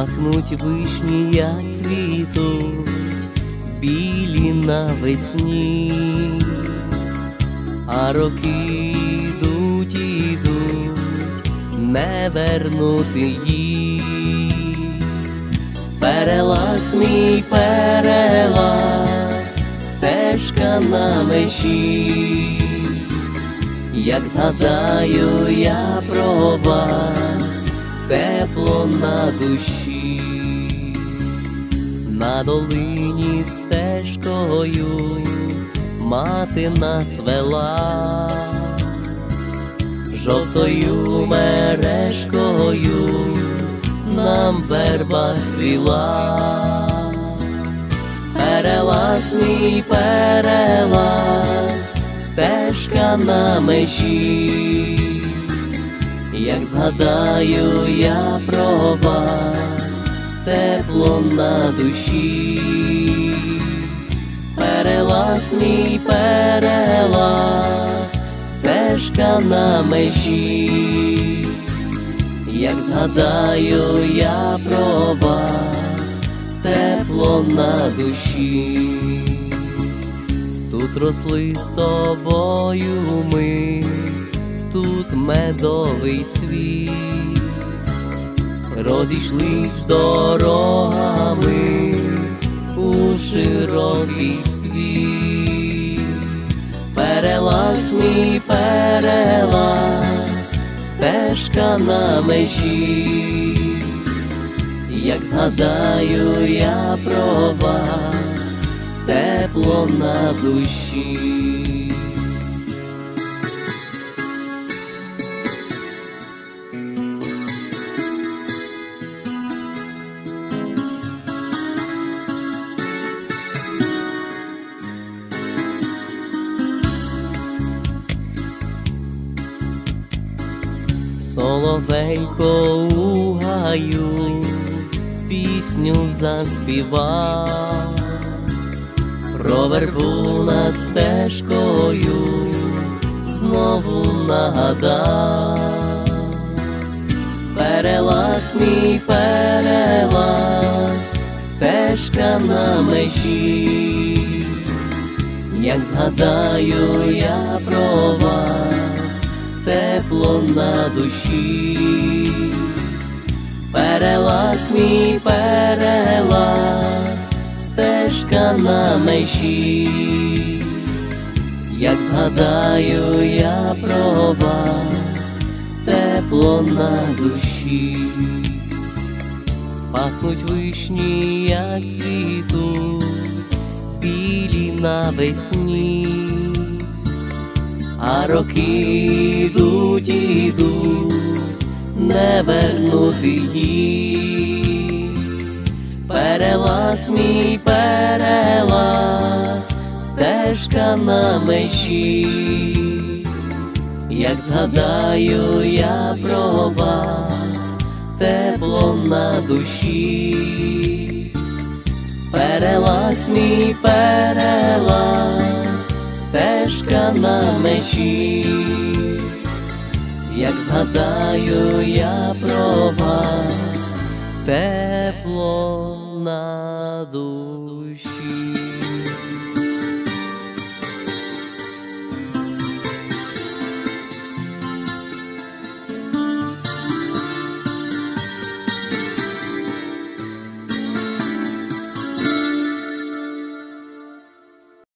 Пахнуть вишні, як цвітуть, білі навесні, а роки йдуть, ідуть, не вернути їх. Перелаз мій перелаз, стежка на межі, як згадаю я про вас, тепло на душі, на долині стежкою мати нас вела, жовтою мережкою нам верба цвіла. Перелаз мій перелаз, стежка на межі, як згадаю я про вас, тепло на душі, перелаз мій перелаз, стежка на межі, як згадаю я про вас, тепло на душі, тут росли з тобою ми, тут медовий цвіт, розійшлись дорогами у широкий світ, перелаз мій перелаз, стежка на межі як згадаю я про вас, тепло на душі. Соловейко у гаю пісню заспівав, про вербу над стежкою знову нагадав, перелаз мій перелаз, стежка на межі, як згадаю я про вас, тепло на душі. Перелаз мій перелаз, стежка на межі, як згадаю я про вас, тепло на душі, пахнуть вишні, як цвітуть, білі навесні, а роки йдуть, ідуть не вернути їх. Перелаз мій перелаз, стежка на межі, як згадаю я про вас, тепло на душі, перелаз мій перелаз, стежка на мечі, як згадаю я про вас, тепло на душі.